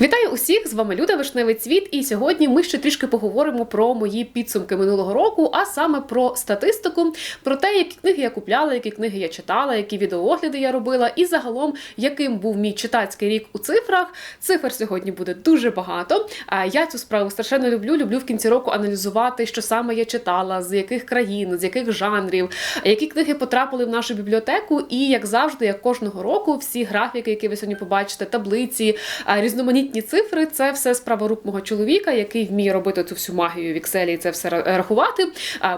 Вітаю усіх! З вами Люда Вишневий Цвіт. І сьогодні ми ще трішки поговоримо про мої підсумки минулого року, а саме про статистику, про те, які книги я купляла, які книги я читала, які відеоогляди я робила, і загалом, яким був мій читацький рік у цифрах. Цифр сьогодні буде дуже багато. Я цю справу страшенно люблю. Люблю в кінці року аналізувати, що саме я читала, з яких країн, з яких жанрів, які книги потрапили в нашу бібліотеку. І як завжди, як кожного року, всі графіки, які ви сьогодні побачите, таблиці, а, різноманітні цифри це все справа рук мого чоловіка, який вміє робити цю всю магію в Excel і це все рахувати.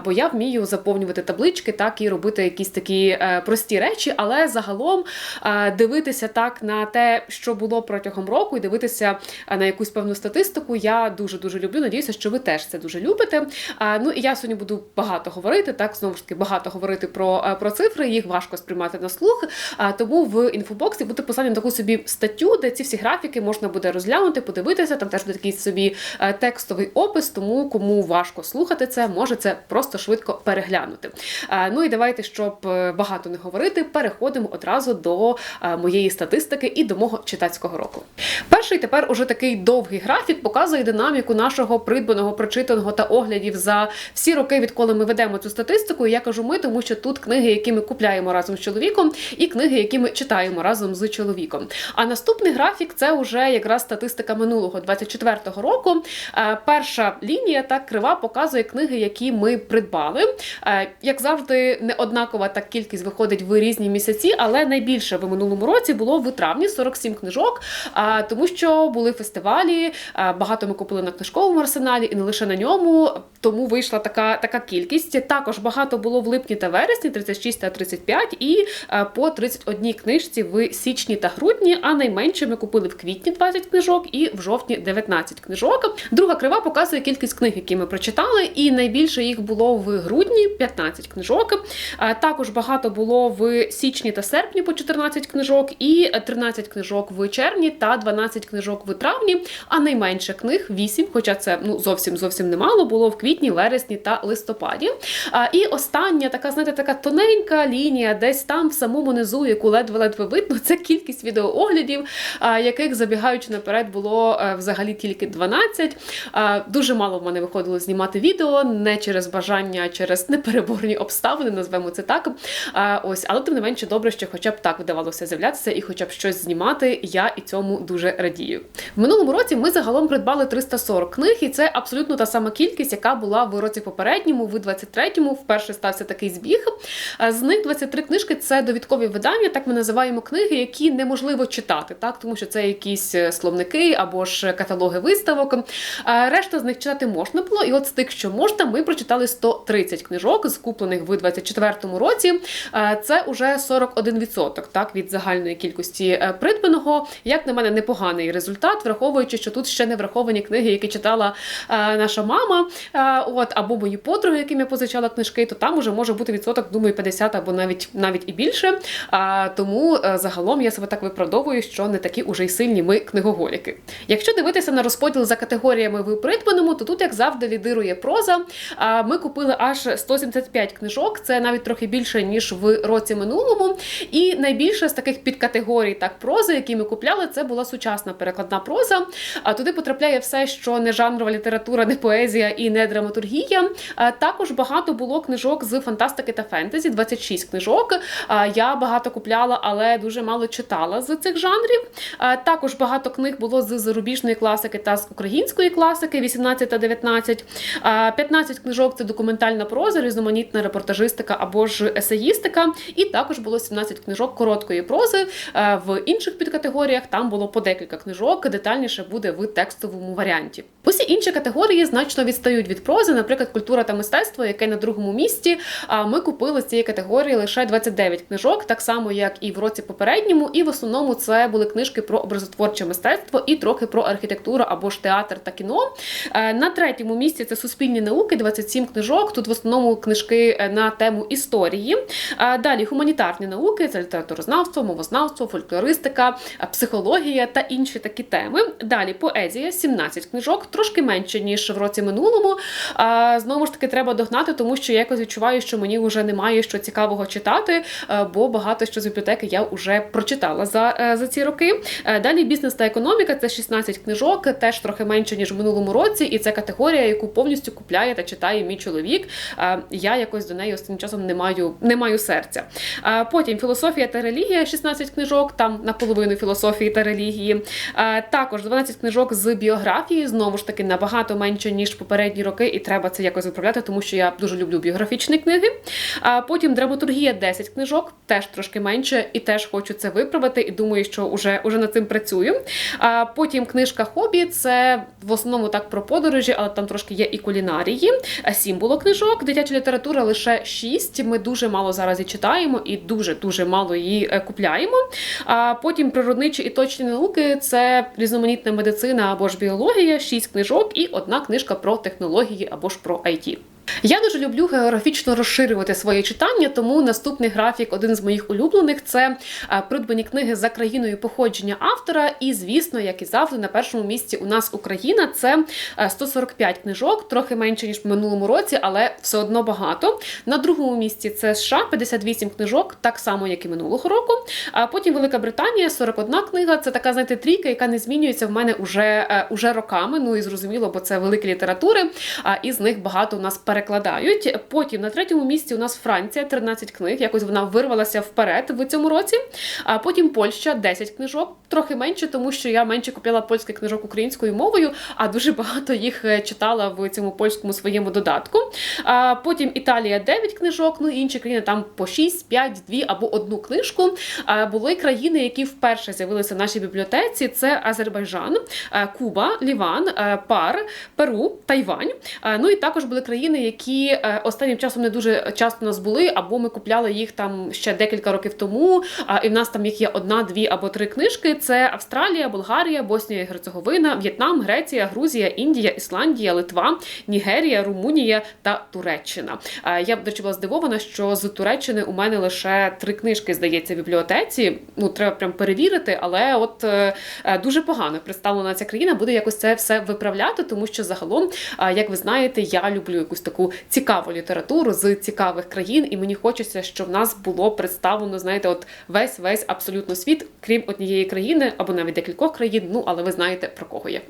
Бо я вмію заповнювати таблички, так і робити якісь такі е, прості речі, але загалом е, дивитися так на те, що було протягом року, і дивитися е, на якусь певну статистику. Я дуже дуже люблю. Надіюся, що ви теж це дуже любите. Ну і я сьогодні буду багато говорити. Так знову ж таки багато говорити про, про цифри. Їх важко сприймати на слух. Тому в інфобоксі буде посилання таку собі статтю, де ці всі графіки можна буде розглянути, подивитися. Там теж буде такий собі е, текстовий опис. Тому кому важко слухати це, може це просто швидко переглянути. Е, Ну і давайте, щоб е, багато не говорити, переходимо одразу до моєї статистики і до мого читацького року. Перший тепер уже такий довгий графік показує динаміку нашого придбаного, прочитаного та оглядів за всі роки, відколи ми ведемо цю статистику. Я кажу ми, тому що тут книги, які ми купляємо разом з чоловіком, і книги, які ми читаємо разом з чоловіком. А наступний графік це вже якраз статистика минулого 24-го року. Е, Перша лінія так крива показує книги, які ми придбали. Е, Як завжди, не однакова так кількість виходить в різні місяці, але найбільше в минулому році було в травні 47 книжок, тому що були фестивалі, багато ми купили на книжковому арсеналі, і не лише на ньому. Тому вийшла така, така кількість. Також багато було в липні та вересні, 36 та 35, і по 31 книжці в січні та грудні. А найменше ми купили в квітні 20 книжок і в жовтні 19 книжок. Друга крива показує кількість книг, які ми прочитали, і найбільше їх було в грудні 15 книжок. Також багато було в січні та серпні по 14 книжок, і 13 книжок в червні та 12 книжок в травні. А найменше книг 8, хоча це ну зовсім зовсім немало, було в квітні, вересні та листопаді. І остання така, знаєте, така тоненька лінія, десь там в самому низу, яку ледве-ледве видно, це кількість відеооглядів, яких забігаючи наперед, було е, взагалі тільки 12. Дуже мало в мене виходило знімати відео, не через бажання, а через непереборні обставини, назвемо це так. Ось, але тим не менше добре, що хоча б так вдавалося з'являтися і хоча б щось знімати. Я і цьому дуже радію. В минулому році ми загалом придбали 340 книг, і це абсолютно та сама кількість, яка була в році попередньому, в 23-му. Вперше стався такий збіг. З них 23 книжки це довідкові видання. Так ми називаємо книги, які неможливо читати, так тому що це якісь е, словники або ж каталоги виставок. Решта з них читати можна було, і от з тих, що можна, ми прочитали 130 книжок, скуплених в 24-му році. Це уже 41% так від загальної кількості е, придбаного. Як на мене, непоганий результат, враховуючи, що тут ще не враховані книги, які читала е, наша мама, е, от або мої подруги, яким я позичала книжки, то там уже може бути відсоток, думаю, 50 або навіть навіть і більше. А тому загалом я себе так виправдовую, що не такі уже й сильні ми книгоголіки. Якщо дивитися на розподіл за категоріями в придбаному, то тут, як завжди, лідирує проза. Ми купили аж 175 книжок, це навіть трохи більше ніж в році минулому. І найбільше з таких підкатегорій так прози, які ми купляли, це була сучасна перекладна проза. А туди потрапляє все, що не жанрова література, не поезія і не драматургія. Також багато було книжок з фантастики та фентезі, 26 книжок. Я багато купляла, але дуже мало читала з цих жанрів. Також багато книг було з зарубіжної класики та з української класики, 18 та 19. 15 книжок це документальна проза, різноманітна репортажистика або ж есеїстика. І також було 17 книжок короткої прози. В інших підкатегоріях там було по декілька книжок. Детальніше буде в текстовому варіанті. Усі інші категорії значно відстають від прози, наприклад, культура та мистецтво, яке на другому місці. А ми купили з цієї категорії лише 29 книжок, так само як і в році попередньому. І в основному це були книжки про образотворче мистецтво і трохи про архітектуру або ж театр та кіно. Е, На третьому місці це суспільні науки, 27 книжок. Тут в основному книжки е, на тему історії. Е, Далі гуманітарні науки, це літературознавство, мовознавство, фольклористика, психологія та інші такі теми. Далі поезія, 17 книжок, трошки менше ніж в році минулому. Знову ж таки, треба догнати, тому що я якось відчуваю, що мені вже немає що цікавого читати, бо багато що з бібліотеки я вже прочитала за, за ці роки. Далі бізнес та економіка. Економіка це 16 книжок, теж трохи менше ніж в минулому році, і це категорія, яку повністю купляє та читає мій чоловік. Я якось до неї останнім часом не маю, не маю серця. Потім філософія та релігія, 16 книжок, там наполовину філософії та релігії. Також 12 книжок з біографії, знову ж таки, набагато менше ніж попередні роки, і треба це якось виправляти, тому що я дуже люблю біографічні книги. Потім драматургія 10 книжок, теж трошки менше, і теж хочу це виправити. І думаю, що вже, вже над цим працюю. А потім книжка хобі це в основному так про подорожі, але там трошки є і кулінарії. Сім було книжок. Дитяча література лише шість. Ми дуже мало зараз її читаємо і дуже дуже мало її е, купляємо. А потім природничі і точні науки це різноманітна медицина або ж біологія, шість книжок і одна книжка про технології або ж про IT. Я дуже люблю географічно розширювати своє читання, тому наступний графік, один з моїх улюблених, це е, придбані книги за країною походження автора. І, звісно, як і завжди, на першому місці у нас Україна це е, 145 книжок, трохи менше ніж в минулому році, але все одно багато. На другому місці це США 58 книжок, так само як і минулого року. А потім Велика Британія 41 книга. Це така, знаєте, трійка, яка не змінюється в мене уже, е, уже роками. Ну і зрозуміло, бо це великі літератури, а і з них багато у нас перекладають. Потім на третьому місці у нас Франція, 13 книг. Якось вона вирвалася вперед в цьому році. А потім Польща 10 книжок, трохи менше, тому що я менше купляла польських книжок українською мовою, а дуже багато їх е, читала в цьому польському своєму додатку. А потім Італія 9 книжок, ну і інші країни там по 6, 5, 2 або одну книжку. А були країни, які вперше з'явилися в нашій бібліотеці: це Азербайджан, е, Куба, Ліван, е, Пар, Перу, Тайвань. Ну і також були країни, які е, останнім часом не дуже часто у нас були, або ми купляли їх там ще декілька років тому. І в нас там їх є одна, дві або три книжки: це Австралія, Болгарія, Боснія і Герцеговина, В'єтнам, Греція, Грузія, Індія, Ісландія, Литва, Нігерія, Румунія та Туреччина. Е, Я, до речі, була здивована, що з Туреччини у мене лише три книжки, здається, в бібліотеці. Ну, треба прям перевірити, але от е, дуже погано представлена ця країна, буде якось це все виправляти, тому що загалом, як ви знаєте, я люблю якусь таку цікаву літературу з цікавих країн, і мені хочеться, щоб в нас було представлено, знаєте, от весь весь абсолютно світ, крім однієї країни або навіть декількох країн. Ну але ви знаєте про кого я.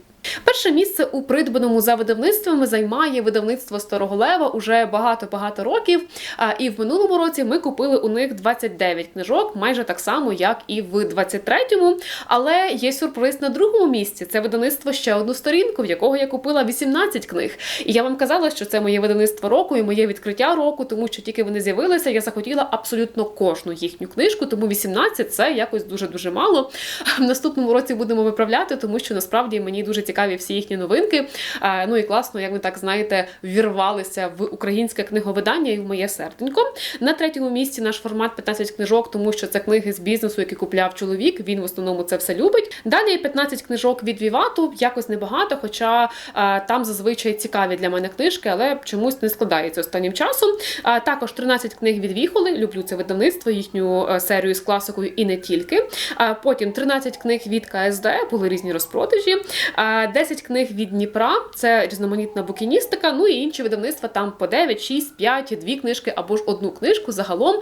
Перше місце у придбаному за видавництвами займає видавництво Старого Лева уже багато-багато років. А, І в минулому році ми купили у них 29 книжок, майже так само, як і в 23-му. Але є сюрприз на другому місці. Це видавництво ще одну сторінку, в якого я купила 18 книг. І я вам казала, що це моє видавництво року і моє відкриття року, тому що тільки вони з'явилися, я захотіла абсолютно кожну їхню книжку, тому 18 це якось дуже дуже мало. В наступному році будемо виправляти, тому що насправді мені дуже цікаві всі їхні новинки. Ну і класно, як ви так знаєте, вірвалися в українське книговидання і в моє серденько. На третьому місці наш формат 15 книжок, тому що це книги з бізнесу, які купляв чоловік. Він в основному це все любить. Далі 15 книжок від Вівату, якось небагато, хоча там зазвичай цікаві для мене книжки, але чомусь не складається останнім часом. Також 13 книг від Віхоли. Люблю це видавництво, їхню е, серію з класикою і не тільки. Потім 13 книг від КСД, були різні розпродажі. А, 10 книг від Дніпра, це різноманітна букіністика. Ну і інші видавництва там по 9, 6, 5, дві книжки або ж одну книжку. Загалом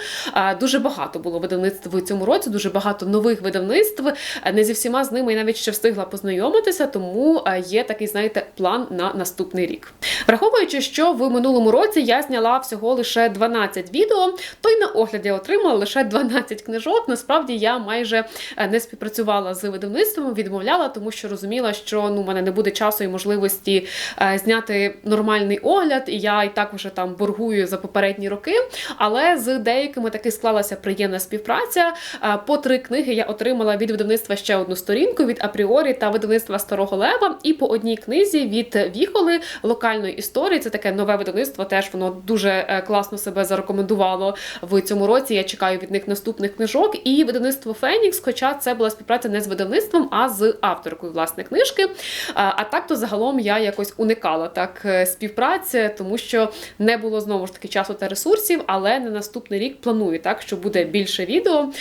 дуже багато було видавництв в цьому році, дуже багато нових видавництв. Не зі всіма з ними я навіть ще встигла познайомитися, тому є такий, знаєте, план на наступний рік. Враховуючи, що в минулому році я зняла всього лише 12 відео, то й на огляд я отримала лише 12 книжок. Насправді я майже е, не співпрацювала з видавництвом, відмовляла, тому що розуміла, що ну у мене не буде часу і можливості е, зняти нормальний огляд, і я і так вже там боргую за попередні роки. Але з деякими таки склалася приємна співпраця. Е, По три книги я отримала від видавництва ще одну сторінку від Апріорі та видавництва Старого Лева, і по одній книзі від Віхоли локальної історії. Це таке нове видавництво. Теж воно дуже е, класно себе зарекомендувало в цьому році. Я чекаю від них наступних книжок. І видавництво Фенікс, хоча це була співпраця не з видавництвом, а з авторкою власне книжки. А, так то загалом я якось уникала так е, співпраці, тому що не було знову ж таки часу та ресурсів. Але на наступний рік планую так, що буде більше відео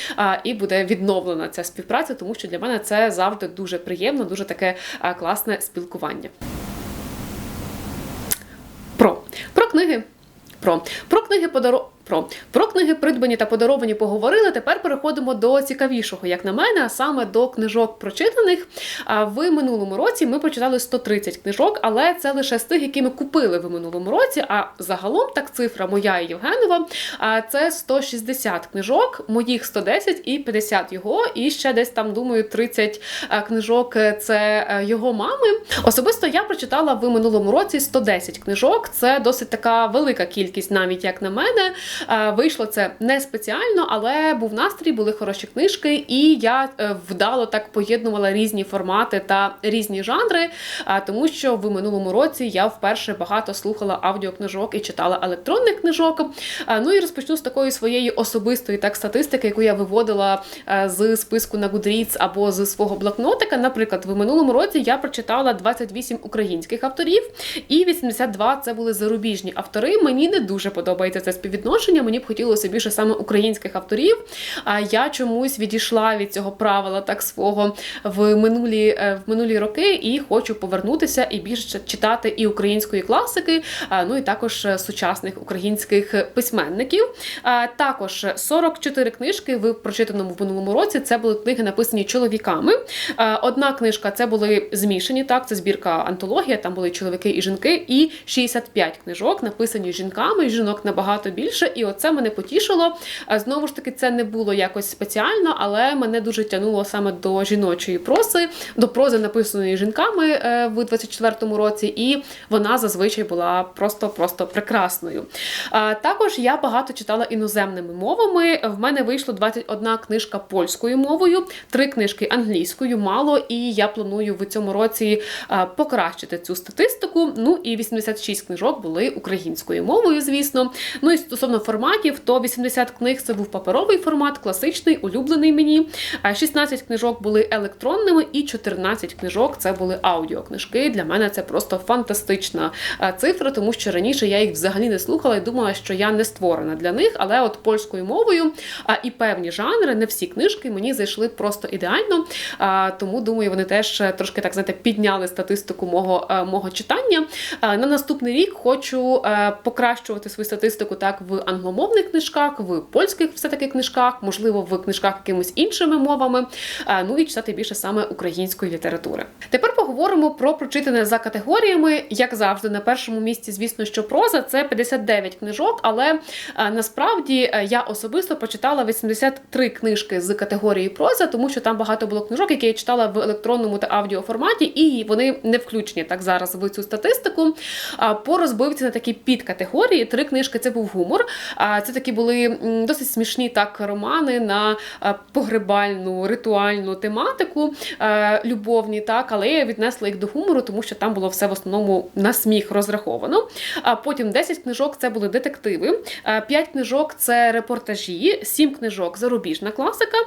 і буде відновлена ця співпраця, тому що для мене це завжди дуже приємно, дуже таке класне спілкування. Про про книги. Про про книги подаро... про. Про книги придбані та подаровані поговорили. Тепер переходимо до цікавішого, як на мене, а саме до книжок прочитаних. В минулому році ми прочитали 130 книжок, але це лише з тих, які ми купили в минулому році. А загалом так цифра моя і Євгенова. Це 160 книжок, моїх 110 і 50 його. І ще десь там думаю 30 е, книжок. Це е, його мами. Особисто я прочитала в минулому році 110 книжок. Це досить така велика кількість, навіть як на мене. Е, Вийшло це не спеціально, але був настрій, були хороші книжки, і я е, вдало так поєднувала різні формати та різні жанри. Тому що в минулому році я вперше багато слухала аудіокнижок і читала електронних книжок. Ну і розпочну з такої своєї особистої так статистики, яку я виводила е, з списку на Goodreads або з свого блокнотика. Наприклад, в минулому році я прочитала 28 українських авторів, і 82 це були зарубіжні автори. Мені не дуже подобається це співвідношення. Мені б хотілося більше саме українських авторів. А я чомусь відійшла від цього правила так свого в минулі е, в минулі роки і хочу повернутися і більше читати і української класики, ну і також е, сучасних українських письменників. Також 44 книжки в прочитаному в минулому році. Це були книги, написані чоловіками. Одна книжка це були змішані. Так, це збірка антологія. Там були чоловіки і жінки, і 65 книжок написані жінками. Жінок набагато більше. І оце мене потішило. А, Знову ж таки, це не було якось спеціально, але мене дуже тягнуло саме до жіночої проси, до прози написаної жінками е, в 24-му році, і вона зазвичай була просто-просто прекрасною. Також я багато читала іноземними мовами. В мене вийшло 21 книжка польською мовою, три книжки англійською, мало, і я планую в цьому році покращити цю статистику. Ну і 86 книжок були українською мовою, звісно. Ну і стосовно форматів, то 80 книг це був паперовий формат, класичний, улюблений мені. 16 книжок були електронними, і 14 книжок це були аудіокнижки. Для мене це просто фантастична е, цифра, тому що раніше я їх взагалі не слухала і думала, що я не створена для них. Але от польською мовою а, і певні жанри, не всі книжки мені зайшли просто ідеально. Тому думаю, вони теж е, трошки так знаєте, підняли статистику мого, е, мого читання. На наступний рік хочу е, покращувати свою статистику так в англомовних книжках, в польських все-таки книжках, можливо, в книжках якимись іншими мовами. Ну і читати більше саме української літератури. Тепер поговоримо про прочитане за категоріями. Як завжди, на першому місці, звісно, що проза це 59 книжок, але насправді я особисто прочитала 83 книжки з категорії проза, тому що там багато було книжок, які я читала в електронному та аудіоформаті, і вони не включені так зараз в цю статистику. По розбивці на такі підкатегорії три книжки це був гумор. Це такі були досить смішні так романи на погребальну ритуальну тематику любовні, так, але я віднесла їх до гумору, тому що там було все в основному на сміх розраховано. А потім 10 книжок це були детективи, 5 книжок це репортажі, 7 книжок зарубіжна класика,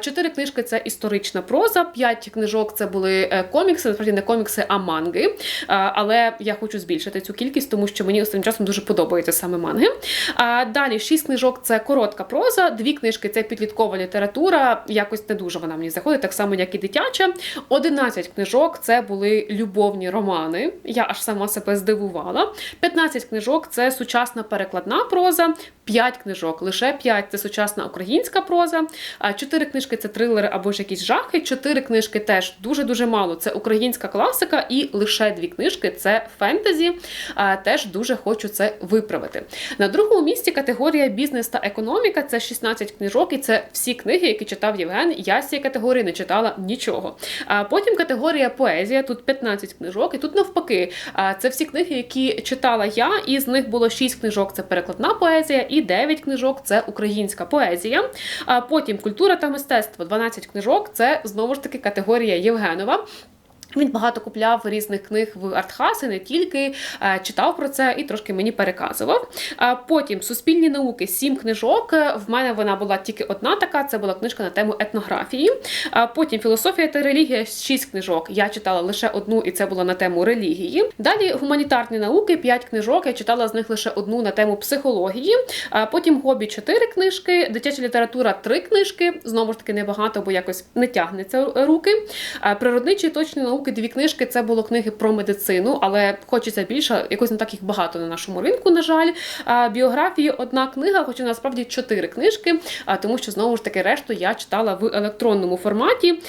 4 книжки це історична проза, 5 книжок це були е, комікси, насправді не комікси, а манги. Але я хочу збільшити цю кількість, тому що мені останнім часом дуже подобаються саме манги. Далі 6 книжок це коротка проза, 2 книжки це підліткова література. Якось не дуже вона мені заходить, так само, як і дитяча. 11 книжок це були любовні романи. Я аж сама себе здивувала. 15 книжок це сучасна перекладна проза. 5 книжок, лише 5 це сучасна українська проза. 4 книжки це трилери або ж якісь жахи. 4 книжки теж дуже-дуже мало. Це українська класика, і лише 2 книжки це фентезі. Теж дуже хочу це виправити. На другому місці категорія бізнес та економіка це 16 книжок, і це всі книги, які читав Євген. Я з цієї категорії не читала нічого. А потім категорія поезія, тут 15 книжок, і тут навпаки. Це всі книги, які читала я, і з них було 6 книжок це перекладна поезія, і 9 книжок це українська поезія. А потім культура та мистецтво, 12 книжок це знову ж таки категорія Євгенова. Він багато купляв різних книг в артхаси, не тільки е, читав про це і трошки мені переказував. А потім суспільні науки, сім книжок. В мене вона була тільки одна така. Це була книжка на тему етнографії. Потім філософія та релігія шість книжок. Я читала лише одну, і це була на тему релігії. Далі гуманітарні науки, п'ять книжок. Я читала з них лише одну на тему психології. Потім хобі чотири книжки, дитяча література три книжки. Знову ж таки, небагато, бо якось не тягнеться руки. Природничі точні науки руки дві книжки це було книги про медицину, але хочеться більше, якось не так їх багато на нашому ринку, на жаль. Біографії одна книга, хоча насправді чотири книжки, тому що знову ж таки решту я читала в електронному форматі.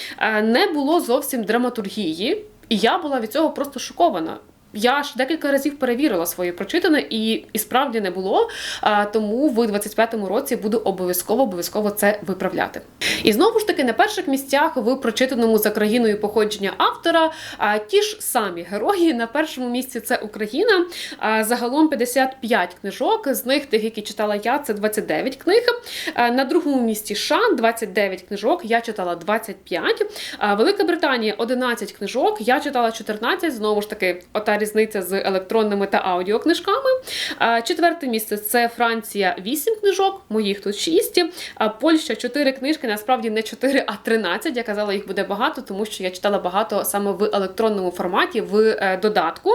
Не було зовсім драматургії, і я була від цього просто шокована. Я ж декілька разів перевірила своє прочитане, і, і справді не було. А, тому в 25-му році буду обов'язково обов'язково це виправляти. І знову ж таки на перших місцях в прочитаному за країною походження автора ті ж самі герої. На першому місці це Україна. Загалом 55 книжок. З них тих, які читала я, це 29 книг. На другому місці США 29 книжок. Я читала 25. А, Велика Британія 11 книжок. Я читала 14. Знову ж таки, ота різниця з електронними та аудіокнижками. А, Четверте місце це Франція 8 книжок, моїх тут 6. А Польща 4 книжки, насправді не 4, а 13. Я казала, їх буде багато, тому що я читала багато саме в електронному форматі в е, додатку.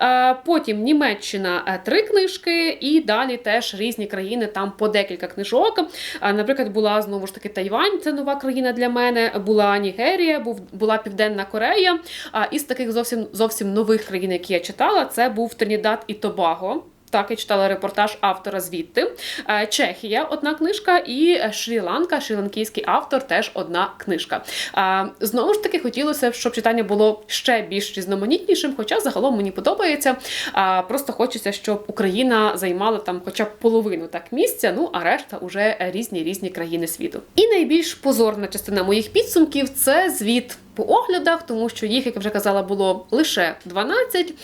Е, Потім Німеччина 3 книжки, і далі теж різні країни, там по декілька книжок. Наприклад, була знову ж таки Тайвань, це нова країна для мене. Була Нігерія, була Південна Корея. А із таких зовсім зовсім нових країн, які я читала, це був Тринідад і Тобаго. Так, я читала репортаж автора звідти. Е, Чехія одна книжка, і Шрі-Ланка, шрі-ланкійський автор, теж одна книжка. Е, Знову ж таки, хотілося б, щоб читання було ще більш різноманітнішим, хоча загалом мені подобається. Е, Просто хочеться, щоб Україна займала там хоча б половину так місця, ну а решта уже різні різні країни світу. І найбільш позорна частина моїх підсумків це звіт. По оглядах, тому що їх, як я вже казала, було лише 12.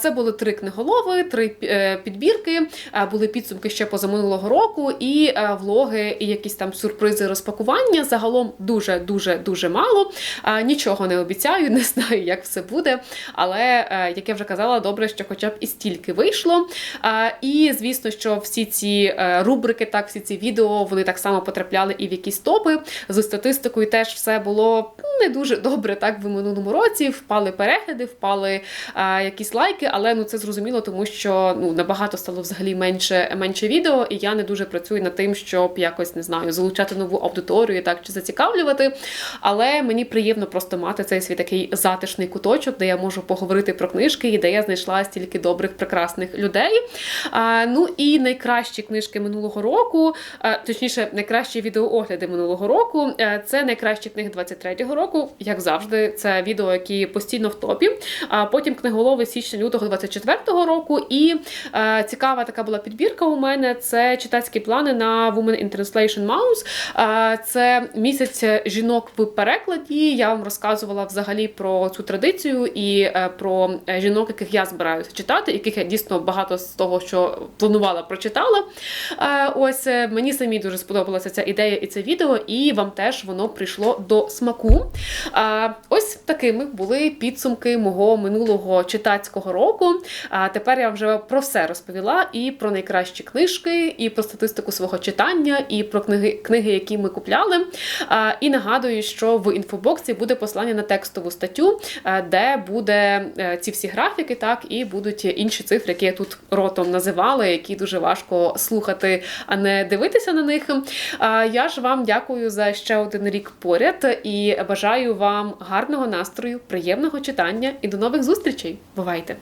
Це були три книголови, три е, підбірки, були підсумки ще позаминулого року, і е, влоги, і якісь там сюрпризи розпакування. Загалом дуже дуже мало. Нічого не обіцяю, не знаю, як все буде. Але е, як я вже казала, добре, що хоча б і стільки вийшло. І звісно, що всі ці рубрики, так, всі ці відео, вони так само потрапляли і в якісь топи. З статистикою теж все було не дуже добре так в минулому році. Впали перегляди, впали а, якісь лайки, але ну це зрозуміло, тому що ну набагато стало взагалі менше менше відео, і я не дуже працюю над тим, щоб якось не знаю, залучати нову аудиторію, так чи зацікавлювати. Але мені приємно просто мати цей свій такий затишний куточок, де я можу поговорити про книжки, і де я знайшла стільки добрих, прекрасних людей. А, ну і найкращі книжки минулого року, а, точніше, найкращі відеоогляди минулого року. е, Це найкращі книги 23-го року, як завжди. Це відео, які постійно в топі. А потім книголови січня-лютого 24-го року. І е, цікава така була підбірка у мене. Це читацькі плани на Women in Translation Mouse. Е, Це місяць жінок в перекладі. Я вам розказувала взагалі про цю традицію і е, про е, жінок, яких я збираюся читати, яких я дійсно багато з того, що планувала, прочитала. Е, Ось е, мені самі дуже сподобалася ця ідея і це відео, і вам теж воно прийшло до смаку. А, Ось такими були підсумки мого минулого читацького року. А тепер я вже про все розповіла: і про найкращі книжки, і про статистику свого читання, і про книги, книги, які ми купляли. А, І нагадую, що в інфобоксі буде послання на текстову статтю, де буде е, ці всі графіки, так і будуть інші цифри, які я тут ротом називала, які дуже важко слухати, а не дивитися на них. Я ж вам дякую за ще один рік поряд і бажаю вам гарного настрою, приємного читання і до нових зустрічей. Бувайте!